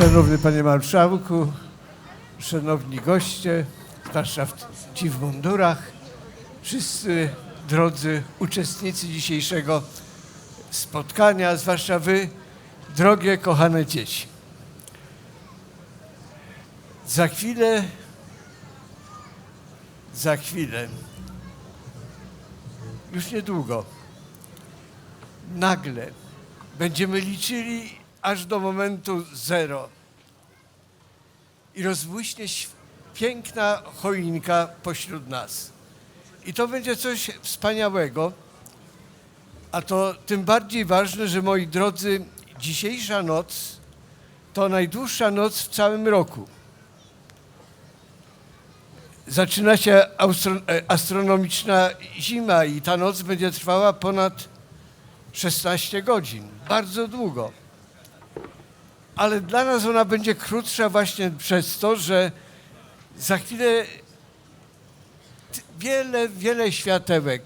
Szanowny Panie Marszałku, szanowni goście, w- ci w mundurach, wszyscy drodzy uczestnicy dzisiejszego spotkania, zwłaszcza Wy, drogie, kochane dzieci. Za chwilę, za chwilę, już niedługo, nagle będziemy liczyli aż do momentu zero i rozbłyśnie piękna choinka pośród nas. I to będzie coś wspaniałego, a to tym bardziej ważne, że moi drodzy, dzisiejsza noc to najdłuższa noc w całym roku. Zaczyna się e, astronomiczna zima i ta noc będzie trwała ponad 16 godzin. Bardzo długo. Ale dla nas ona będzie krótsza właśnie przez to, że za chwilę wiele, wiele światełek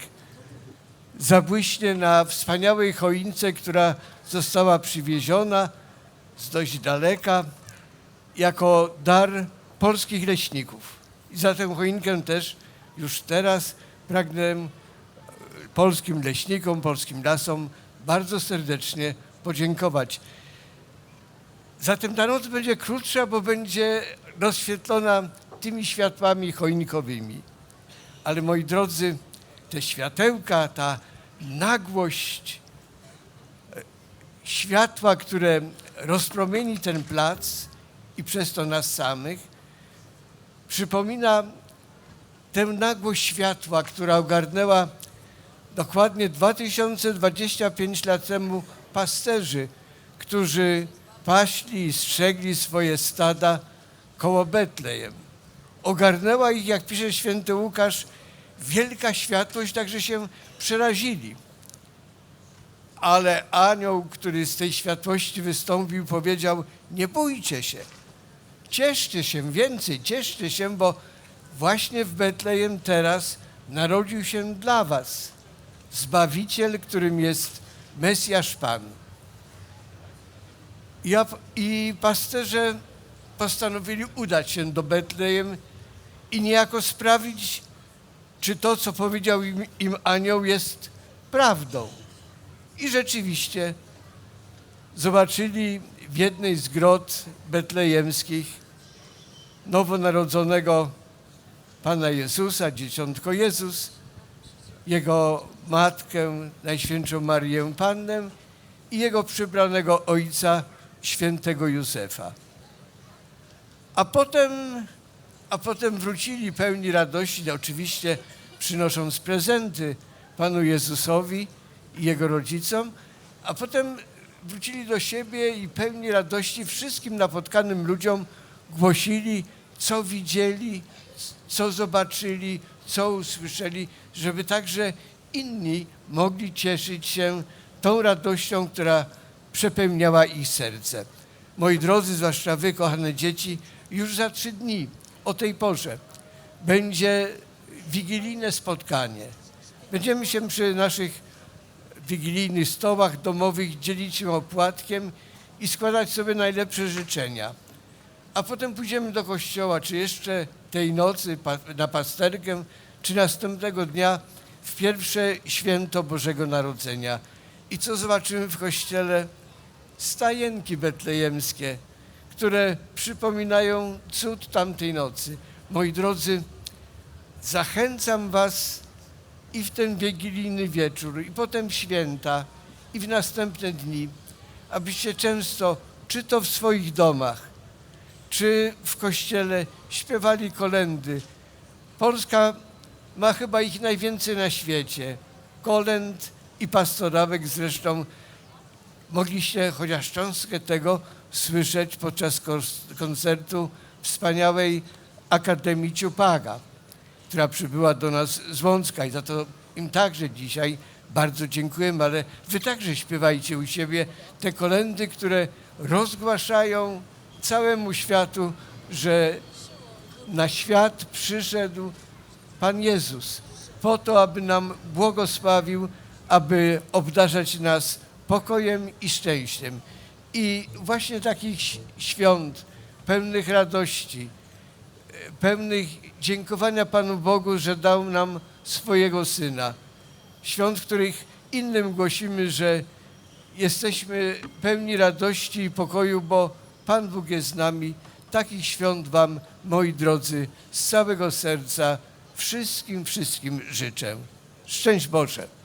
zabłyśnie na wspaniałej choince, która została przywieziona z dość daleka jako dar polskich leśników. I za tę choinkę też już teraz pragnę polskim leśnikom, polskim lasom bardzo serdecznie podziękować. Zatem ta noc będzie krótsza, bo będzie rozświetlona tymi światłami choinkowymi. Ale moi drodzy, te światełka, ta nagłość e, światła, które rozpromieni ten plac i przez to nas samych, przypomina tę nagłość światła, która ogarnęła dokładnie 2025 lat temu pasterzy, którzy paśli i strzegli swoje stada koło Betlejem. Ogarnęła ich, jak pisze święty Łukasz, wielka światłość, także się przerazili. Ale anioł, który z tej światłości wystąpił, powiedział: Nie bójcie się, cieszcie się więcej, cieszcie się, bo właśnie w Betlejem teraz narodził się dla Was Zbawiciel, którym jest Mesjasz Pan. Ja, I pasterze postanowili udać się do Betlejem i niejako sprawdzić, czy to, co powiedział im, im anioł, jest prawdą. I rzeczywiście zobaczyli w jednej z grot betlejemskich nowonarodzonego Pana Jezusa, dzieciątko Jezus, jego matkę, Najświętszą Marię Pannę i jego przybranego ojca, świętego Józefa. A potem, a potem wrócili pełni radości, oczywiście przynosząc prezenty Panu Jezusowi i Jego rodzicom, a potem wrócili do siebie i pełni radości wszystkim napotkanym ludziom głosili, co widzieli, co zobaczyli, co usłyszeli, żeby także inni mogli cieszyć się tą radością, która przepełniała ich serce. Moi drodzy, zwłaszcza wy, kochane dzieci, już za trzy dni o tej porze będzie wigilijne spotkanie. Będziemy się przy naszych wigilijnych stołach domowych dzielić się opłatkiem i składać sobie najlepsze życzenia. A potem pójdziemy do kościoła, czy jeszcze tej nocy na pasterkę, czy następnego dnia w pierwsze święto Bożego Narodzenia. I co zobaczymy w kościele? Stajenki betlejemskie, które przypominają cud tamtej nocy. Moi drodzy, zachęcam Was i w ten wigilijny wieczór, i potem święta, i w następne dni, abyście często, czy to w swoich domach, czy w kościele śpiewali kolendy. Polska ma chyba ich najwięcej na świecie. Kolęd i pastorałek zresztą mogliście chociaż cząstkę tego słyszeć podczas koncertu wspaniałej Akademii Ciupaga, która przybyła do nas z Łącka. I za to im także dzisiaj bardzo dziękujemy, ale wy także śpiewajcie u siebie te kolendy, które rozgłaszają całemu światu, że na świat przyszedł Pan Jezus po to, aby nam błogosławił, aby obdarzać nas pokojem i szczęściem. I właśnie takich świąt, pełnych radości, e, pełnych dziękowania Panu Bogu, że dał nam swojego Syna. Świąt, w których innym głosimy, że jesteśmy pełni radości i pokoju, bo Pan Bóg jest z nami. Takich świąt Wam, moi drodzy, z całego serca wszystkim, wszystkim życzę. Szczęść Boże!